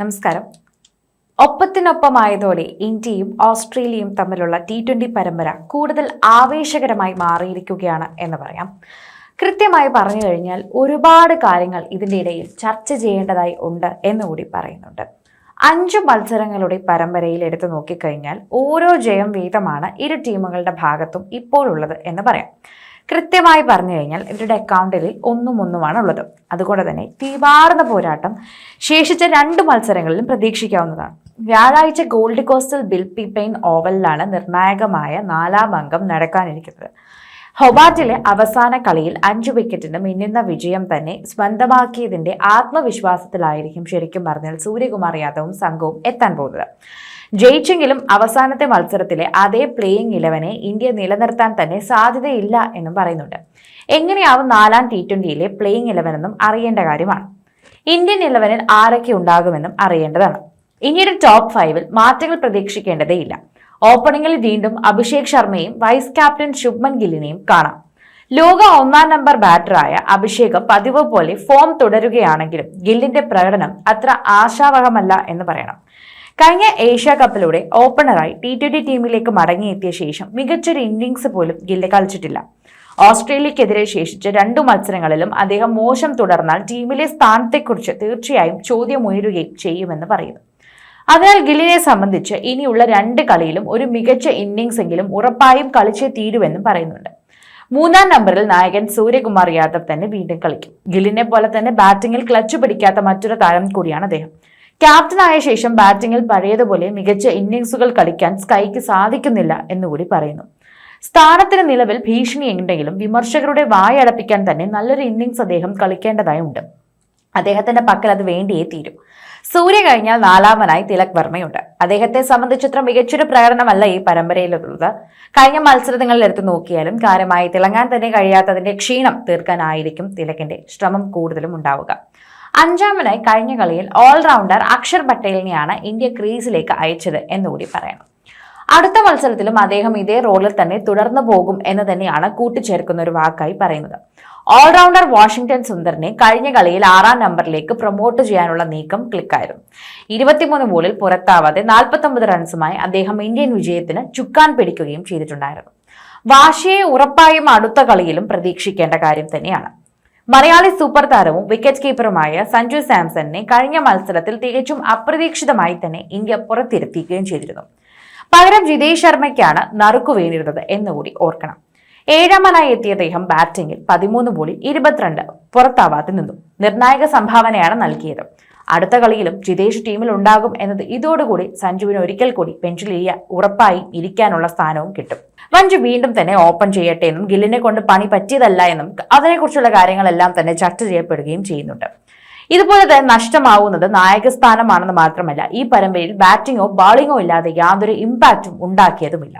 നമസ്കാരം. ഒപ്പത്തിനൊപ്പമായതോടെ ഇന്ത്യയും ഓസ്ട്രേലിയയും തമ്മിലുള്ള ടി ട്വന്റി പരമ്പര കൂടുതൽ ആവേശകരമായി മാറിയിരിക്കുകയാണ് എന്ന് പറയാം. കൃത്യമായി പറഞ്ഞു കഴിഞ്ഞാൽ ഒരുപാട് കാര്യങ്ങൾ ഇതിന്റെ ഇടയിൽ ചർച്ച ചെയ്യേണ്ടതായി ഉണ്ട് എന്നുകൂടി പറയുന്നുണ്ട്. അഞ്ച് മത്സരങ്ങളുടെ പരമ്പരയിൽ എടുത്തു നോക്കിക്കഴിഞ്ഞാൽ ഓരോ ജയം വീതമാണ് ഇരു ടീമുകളുടെ ഭാഗത്തും ഇപ്പോഴുള്ളത് എന്ന് പറയാം. കൃത്യമായി പറഞ്ഞു കഴിഞ്ഞാൽ ഇവരുടെ അക്കൗണ്ടിൽ ഒന്നും ഒന്നുമാണ് ഉള്ളത്. അതുകൊണ്ട് തന്നെ തീവാർന്ന പോരാട്ടം ശേഷിച്ച രണ്ട് മത്സരങ്ങളിലും പ്രതീക്ഷിക്കാവുന്നതാണ്. വ്യാഴാഴ്ച ഗോൾഡ് കോസ്റ്റൽ ബിൽ പെയിൻ ഓവലിലാണ് നിർണായകമായ നാലാം അംഗം നടക്കാനിരിക്കുന്നത്. ഹൊബാർട്ടിലെ അവസാന കളിയിൽ അഞ്ചു വിക്കറ്റിന് മിന്നുന്ന വിജയം തന്നെ സ്വന്തമാക്കിയതിന്റെ ആത്മവിശ്വാസത്തിലായിരിക്കും ശരിക്കും പറഞ്ഞാൽ സൂര്യകുമാർ യാദവും സംഘവും എത്താൻ പോകുന്നത്. ജയിച്ചെങ്കിലും അവസാനത്തെ മത്സരത്തിലെ അതേ പ്ലേയിങ് ഇലവനെ ഇന്ത്യ നിലനിർത്താൻ തന്നെ സാധ്യതയില്ല എന്നും പറയുന്നുണ്ട്. എങ്ങനെയാവും നാലാം ടി ട്വന്റിയിലെ പ്ലേയിങ് ഇലവൻ എന്നും അറിയേണ്ട കാര്യമാണ്. ഇന്ത്യൻ ഇലവനിൽ ആരൊക്കെ ഉണ്ടാകുമെന്നും അറിയേണ്ടതാണ്. ഇന്ത്യയുടെ ടോപ്പ് ഫൈവിൽ മാറ്റങ്ങൾ പ്രതീക്ഷിക്കേണ്ടതേയില്ല. ഓപ്പണിംഗിൽ വീണ്ടും അഭിഷേക് ശർമ്മയും വൈസ് ക്യാപ്റ്റൻ ശുഭ്മൻ ഗില്ലിനെയും കാണാം. ലോക ഒന്നാം നമ്പർ ബാറ്ററായ അഭിഷേകം പതിവ് പോലെ ഫോം തുടരുകയാണെങ്കിലും ഗില്ലിന്റെ പ്രകടനം അത്ര ആശാവഹമല്ല എന്ന് പറയണം. കഴിഞ്ഞ ഏഷ്യ കപ്പിലൂടെ ഓപ്പണറായി ടി ട്വന്റി ടീമിലേക്ക് മടങ്ങിയെത്തിയ ശേഷം മികച്ചൊരു ഇന്നിംഗ്സ് പോലും ഗില്ല് കളിച്ചിട്ടില്ല. ഓസ്ട്രേലിയക്കെതിരെ ശേഷിച്ച രണ്ടു മത്സരങ്ങളിലും അദ്ദേഹം മോശം തുടർന്നാൽ ടീമിലെ സ്ഥാനത്തെക്കുറിച്ച് തീർച്ചയായും ചോദ്യമുയരുകയും ചെയ്യുമെന്ന് പറയുന്നു. അതിനാൽ ഗില്ലിനെ സംബന്ധിച്ച് ഇനിയുള്ള രണ്ട് കളിയിലും ഒരു മികച്ച ഇന്നിംഗ്സ് എങ്കിലും ഉറപ്പായും കളിച്ചേ തീരുവെന്നും പറയുന്നുണ്ട്. മൂന്നാം നമ്പറിൽ നായകൻ സൂര്യകുമാർ യാദവ് തന്നെ വീണ്ടും കളിക്കും. ഗില്ലിനെ പോലെ തന്നെ ബാറ്റിംഗിൽ ക്ലച്ച് പിടിക്കാത്ത മറ്റൊരു താരം കൂടിയാണ് അദ്ദേഹം. ക്യാപ്റ്റനായ ശേഷം ബാറ്റിംഗിൽ പഴയതുപോലെ മികച്ച ഇന്നിംഗ്സുകൾ കളിക്കാൻ സ്കൈക്ക് സാധിക്കുന്നില്ല എന്നുകൂടി പറയുന്നു. സ്ഥാനത്തിന് നിലവിൽ ഭീഷണിയുണ്ടെങ്കിലും വിമർശകരുടെ വായടപ്പിക്കാൻ തന്നെ നല്ലൊരു ഇന്നിംഗ്സ് അദ്ദേഹം കളിക്കേണ്ടതായുണ്ട്. അദ്ദേഹത്തിന്റെ പക്കൽ അത് വേണ്ടിയേ തീരും. സൂര്യ കഴിഞ്ഞാൽ നാലാമനായി തിലക് വർമ്മയുണ്ട്. അദ്ദേഹത്തെ സംബന്ധിച്ചിത്ര മികച്ചൊരു പ്രകടനമല്ല ഈ പരമ്പരയിലുള്ളത്. കഴിഞ്ഞ മത്സരങ്ങളിൽ എടുത്തു നോക്കിയാലും കാര്യമായി തിളങ്ങാൻ തന്നെ കഴിയാത്തതിന്റെ ക്ഷീണം തീർക്കാനായിരിക്കും തിലകിന്റെ ശ്രമം കൂടുതലും ഉണ്ടാവുക. അഞ്ചാമനായി കഴിഞ്ഞ കളിയിൽ ഓൾറൗണ്ടർ അക്ഷർ പട്ടേലിനെയാണ് ഇന്ത്യ ക്രീസിലേക്ക് അയച്ചത് എന്നുകൂടി പറയണം അടുത്ത മത്സരത്തിലും അദ്ദേഹം ഇതേ റോളിൽ തന്നെ തുടർന്നു പോകും എന്ന് തന്നെയാണ് കൂട്ടിച്ചേർക്കുന്ന ഒരു വാക്കായി പറയുന്നത്. ഓൾറൗണ്ടർ വാഷിംഗ്ടൺ സുന്ദറിനെ കഴിഞ്ഞ കളിയിൽ ആറാം നമ്പറിലേക്ക് പ്രൊമോട്ട് ചെയ്യാനുള്ള നീക്കം ക്ലിക്കായിരുന്നു ഇരുപത്തിമൂന്ന് ബോളിൽ പുറത്താവാതെ നാൽപ്പത്തൊമ്പത് റൺസുമായി അദ്ദേഹം ഇന്ത്യൻ വിജയത്തിന് ചുക്കാൻ പിടിക്കുകയും ചെയ്തിട്ടുണ്ടായിരുന്നു. വാശിയെ ഉറപ്പായും അടുത്ത കളിയിലും പ്രതീക്ഷിക്കേണ്ട കാര്യം തന്നെയാണ്. മലയാളി സൂപ്പർ താരവും വിക്കറ്റ് കീപ്പറുമായ സഞ്ജു സാംസണിനെ കഴിഞ്ഞ മത്സരത്തിൽ തികച്ചും അപ്രതീക്ഷിതമായി തന്നെ ഇന്ത്യ പുറത്തിരുത്തിക്കുകയും ചെയ്തിരുന്നു. പകരം ജിതേഷ് ശർമ്മയ്ക്കാണ് നറുക്കു വീണിരുന്നത് എന്നുകൂടി ഓർക്കണം. ഏഴാമനായി എത്തിയ അദ്ദേഹം ബാറ്റിംഗിൽ പതിമൂന്ന് ബോളിൽ ഇരുപത്തിരണ്ട് പുറത്താവാതെ നിന്നു. നിർണായക സംഭാവനയാണ് നൽകിയത്. അടുത്ത കളിയിലും ജിതേഷ് ടീമിൽ ഉണ്ടാകും എന്നത് ഇതോടുകൂടി സഞ്ജുവിന് ഒരിക്കൽ കൂടി ബെഞ്ചിലിരിയ ഉറപ്പായി ഇരിക്കാനുള്ള സ്ഥാനവും കിട്ടും. മഞ്ജു വീണ്ടും തന്നെ ഓപ്പൺ ചെയ്യട്ടെ എന്നും ഗില്ലിനെ കൊണ്ട് പണി പറ്റിയതല്ല എന്നും അതിനെക്കുറിച്ചുള്ള കാര്യങ്ങളെല്ലാം തന്നെ ചർച്ച ചെയ്യപ്പെടുകയും ചെയ്യുന്നുണ്ട്. ഇതുപോലെ തന്നെ നഷ്ടമാവുന്നത് നായകസ്ഥാനമാണെന്ന് മാത്രമല്ല ഈ പരമ്പരയിൽ ബാറ്റിങ്ങോ ബോളിങ്ങോ ഇല്ലാതെ യാതൊരു ഇമ്പാക്റ്റും ഉണ്ടാക്കിയതുമില്ല.